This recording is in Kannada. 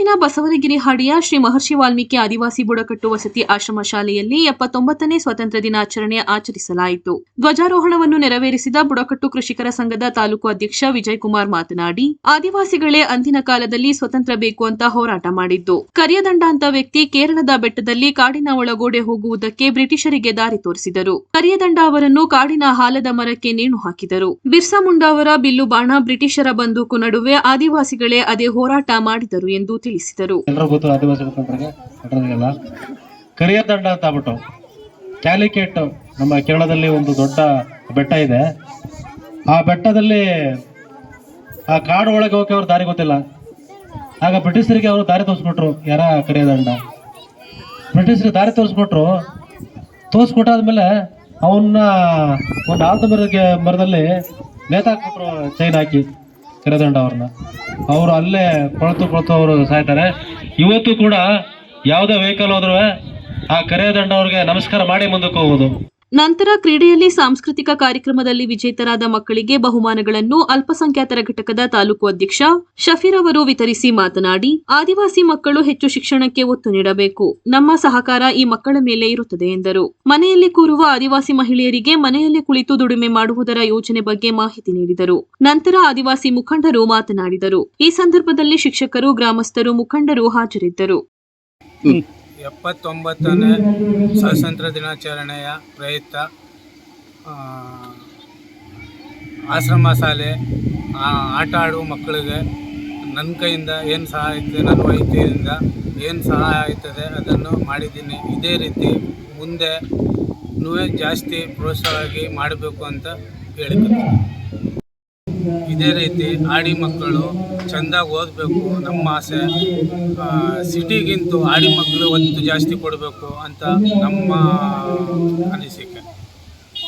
ತಾಲೂಕಿನ ಬಸವನಗಿರಿ ಹಾಡಿಯ ಶ್ರೀ ಮಹರ್ಷಿ ವಾಲ್ಮೀಕಿ ಆದಿವಾಸಿ ಬುಡಕಟ್ಟು ವಸತಿ ಆಶ್ರಮ ಶಾಲೆಯಲ್ಲಿ ಎಪ್ಪತ್ತೊಂಬತ್ತನೇ ಸ್ವಾತಂತ್ರ್ಯ ದಿನಾಚರಣೆ ಆಚರಿಸಲಾಯಿತು. ಧ್ವಜಾರೋಹಣವನ್ನು ನೆರವೇರಿಸಿದ ಬುಡಕಟ್ಟು ಕೃಷಿಕರ ಸಂಘದ ತಾಲೂಕು ಅಧ್ಯಕ್ಷ ವಿಜಯ್ ಕುಮಾರ್ ಮಾತನಾಡಿ, ಆದಿವಾಸಿಗಳೇ ಅಂದಿನ ಕಾಲದಲ್ಲಿ ಸ್ವತಂತ್ರ ಬೇಕು ಅಂತ ಹೋರಾಟ ಮಾಡಿದ್ದು. ಕರಿಯದಂಡ ಅಂತ ವ್ಯಕ್ತಿ ಕೇರಳದ ಬೆಟ್ಟದಲ್ಲಿ ಕಾಡಿನ ಒಳಗೋಡೆ ಹೋಗುವುದಕ್ಕೆ ಬ್ರಿಟಿಷರಿಗೆ ದಾರಿ ತೋರಿಸಿದರು. ಕರಿಯದಂಡ ಅವರನ್ನು ಕಾಡಿನ ಹಾಲದ ಮರಕ್ಕೆ ನೇಣು ಹಾಕಿದರು. ಬಿರ್ಸಾ ಮುಂಡಾ ಅವರ ಬಿಲ್ಲು ಬಾಣ ಬ್ರಿಟಿಷರ ಬಂದೂಕು ನಡುವೆ ಆದಿವಾಸಿಗಳೇ ಅದೇ ಹೋರಾಟ ಮಾಡಿದರು ಎಂದು ತಿಳಿಸಿದರು ಮುಖಂಡರಿಗೆಲ್ಲ ಕರಿಯ ದಂಡ ಅಂತ ಬಿಟ್ಟು ಕ್ಯಾಲಿಕೇಟ್ ನಮ್ಮ ಕೇರಳದಲ್ಲಿ ಒಂದು ದೊಡ್ಡ ಬೆಟ್ಟ ಇದೆ. ಆ ಬೆಟ್ಟದಲ್ಲಿ ಆ ಕಾಡು ಒಳಗೆ ಹೋಗಿ ಅವ್ರ ದಾರಿ ಗೊತ್ತಿಲ್ಲ. ಆಗ ಬ್ರಿಟಿಷರಿಗೆ ಅವರು ದಾರಿ ತೋರಿಸ್ಬಿಟ್ರು. ಯಾರ ಕರಿಯ ದಂಡ? ಬ್ರಿಟಿಷರಿಗೆ ದಾರಿ ತೋರಿಸ್ಬಿಟ್ರು. ತೋರಿಸ್ಬಿಟ್ಟಾದ್ಮೇಲೆ ಅವನ್ನ ಒಂದು ಆಲ್ದ ಮರದ ಮರದಲ್ಲಿ ನೇತಾಕ್ಬಿಟ್ರು ಚೈನ್ ಹಾಕಿ ಕರಿದಂಡ ಅವ್ರನ್ನ. ಅವರು ಅಲ್ಲೇ ಕೊಳತು ಕೊಳತು ಅವರು ಸಾಯ್ತಾರೆ. ಇವತ್ತು ಕೂಡ ಯಾವುದೇ ವೆಹಿಕಲ್ ಹೋದ್ರೂ ಆ ಕರೆಯದಂಡ ಅವ್ರಿಗೆ ನಮಸ್ಕಾರ ಮಾಡಿ ಮುಂದಕ್ಕೆ ಹೋಗೋದು ನಂತರ ಕ್ರೀಡೆಯಲ್ಲಿ ಸಾಂಸ್ಕೃತಿಕ ಕಾರ್ಯಕ್ರಮದಲ್ಲಿ ವಿಜೇತರಾದ ಮಕ್ಕಳಿಗೆ ಬಹುಮಾನಗಳನ್ನು ಅಲ್ಪಸಂಖ್ಯಾತರ ಘಟಕದ ತಾಲೂಕು ಅಧ್ಯಕ್ಷ ಶಫೀರ್ ಅವರು ವಿತರಿಸಿ ಮಾತನಾಡಿ, ಆದಿವಾಸಿ ಮಕ್ಕಳು ಹೆಚ್ಚು ಶಿಕ್ಷಣಕ್ಕೆ ಒತ್ತು ನೀಡಬೇಕು. ನಮ್ಮ ಸಹಕಾರ ಈ ಮಕ್ಕಳ ಮೇಲೆ ಇರುತ್ತದೆ ಎಂದರು. ಮನೆಯಲ್ಲಿ ಕೂರುವ ಆದಿವಾಸಿ ಮಹಿಳೆಯರಿಗೆ ಮನೆಯಲ್ಲಿ ಕುಳಿತು ದುಡಿಮೆ ಮಾಡುವುದರ ಯೋಜನೆ ಬಗ್ಗೆ ಮಾಹಿತಿ ನೀಡಿದರು. ನಂತರ ಆದಿವಾಸಿ ಮುಖಂಡರು ಮಾತನಾಡಿದರು. ಈ ಸಂದರ್ಭದಲ್ಲಿ ಶಿಕ್ಷಕರು, ಗ್ರಾಮಸ್ಥರು, ಮುಖಂಡರು ಹಾಜರಿದ್ದರು. ಎಪ್ಪತ್ತೊಂಬತ್ತನೇ ಸ್ವಾತಂತ್ರ್ಯ ದಿನಾಚರಣೆಯ ಪ್ರಯುಕ್ತ ಆಶ್ರಮ ಶಾಲೆ ಆಟ ಆಡುವ ಮಕ್ಕಳಿಗೆ ನನ್ನ ಕೈಯಿಂದ ಏನು ಸಹಾಯ ಆಗ್ತದೆ ನನ್ನ ವೈದ್ಯರಿಂದ ಏನು ಸಹಾಯ ಆಯ್ತದೆ ಅದನ್ನು ಮಾಡಿದ್ದೀನಿ. ಇದೇ ರೀತಿ ಮುಂದೆ ಜಾಸ್ತಿ ಪ್ರೋತ್ಸಾಹವಾಗಿ ಮಾಡಬೇಕು ಅಂತ ಹೇಳಿಕೊಡ್ತೀನಿ ಇದೇ ರೀತಿ ಆಡಿ ಮಕ್ಕಳು ಚೆಂದಾಗಿ ಓದಬೇಕು ನಮ್ಮ ಆಸೆ. ಸಿಟಿಗಿಂತೂ ಆಡಿ ಮಕ್ಕಳು ಒಂದು ಜಾಸ್ತಿ ಕೊಡಬೇಕು ಅಂತ ನಮ್ಮ ಅನಿಸಿಕೆ.